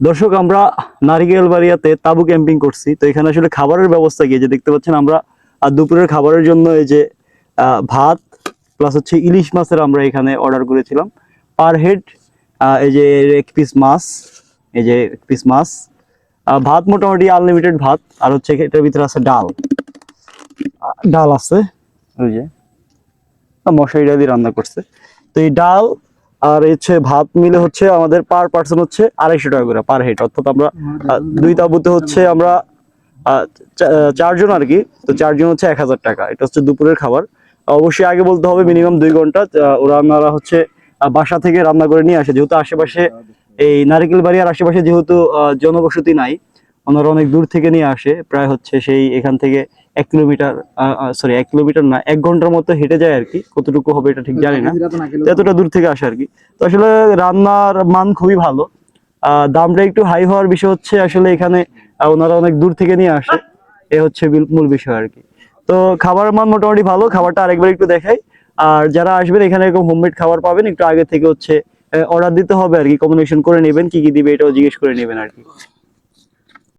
দর্শক আমরা নারিকেল বাড়িয়াতে তাবু ক্যাম্পিং করছি। তো এখানে আসলে খাবারের ব্যবস্থা কি? যে দেখতে পাচ্ছেন আমরা আর দুপুরের খাবারের জন্য এই যে ভাত প্লাস হচ্ছে ইলিশ মাছের আমরা এখানে অর্ডার করেছিলাম। পার হেড এই যে এক পিস মাছ এই যে এক পিস মাছ। ভাত মোটামুটি আনলিমিটেড ভাত আর হচ্ছে এটার ভিতরে আছে ডাল। ডাল আছে ওই যে আহ, মশারিটা দিয়ে রান্না করছে। তো এই ডাল আর হচ্ছে ভাত মিলে হচ্ছে আমাদের পার পার্সন হচ্ছে আড়াইশো টাকা করে পার হেড অর্থাৎ আমরা দুই তাবুতে হচ্ছে আমরা চারজন আর কি, তো চারজন হচ্ছে এক হাজার টাকা। এটা হচ্ছে দুপুরের খাবার। অবশ্যই আগে বলতে হবে মিনিমাম দুই ঘণ্টা ওরা ওনারা হচ্ছে বাসা থেকে রান্না করে নিয়ে আসে। যেহেতু আশেপাশে এই নারিকেল বাড়ি আর আশেপাশে যেহেতু জনবসতি নাই ওনারা অনেক দূর থেকে নিয়ে আসে প্রায় হচ্ছে সেই এখান থেকে এক কিলোমিটার সরি এক কিলোমিটার না এক ঘণ্টার মতো হেঁটে যায় আর কি কতটুকু হবে এটা ঠিক জানি না। এতটা দূর থেকে আসে আর কি তো আসলে রান্নার মান খুবই ভালো। আহ, দামটা একটু হাই হওয়ার বিষয় হচ্ছে আসলে এখানে ওনারা অনেক দূর থেকে নিয়ে আসে। এ হচ্ছে মূল বিষয় আর কি তো খাবার মান মোটামুটি ভালো খাবারটা আরেকবার একটু দেখাই। আর যারা আসবেন এখানে এরকম হোমমেড খাবার পাবেন একটু আগে থেকে হচ্ছে অর্ডার দিতে হবে আর কি কম্বিনেশন করে নেবেন কি কি দিবে এটাও জিজ্ঞেস করে নেবেন আর কি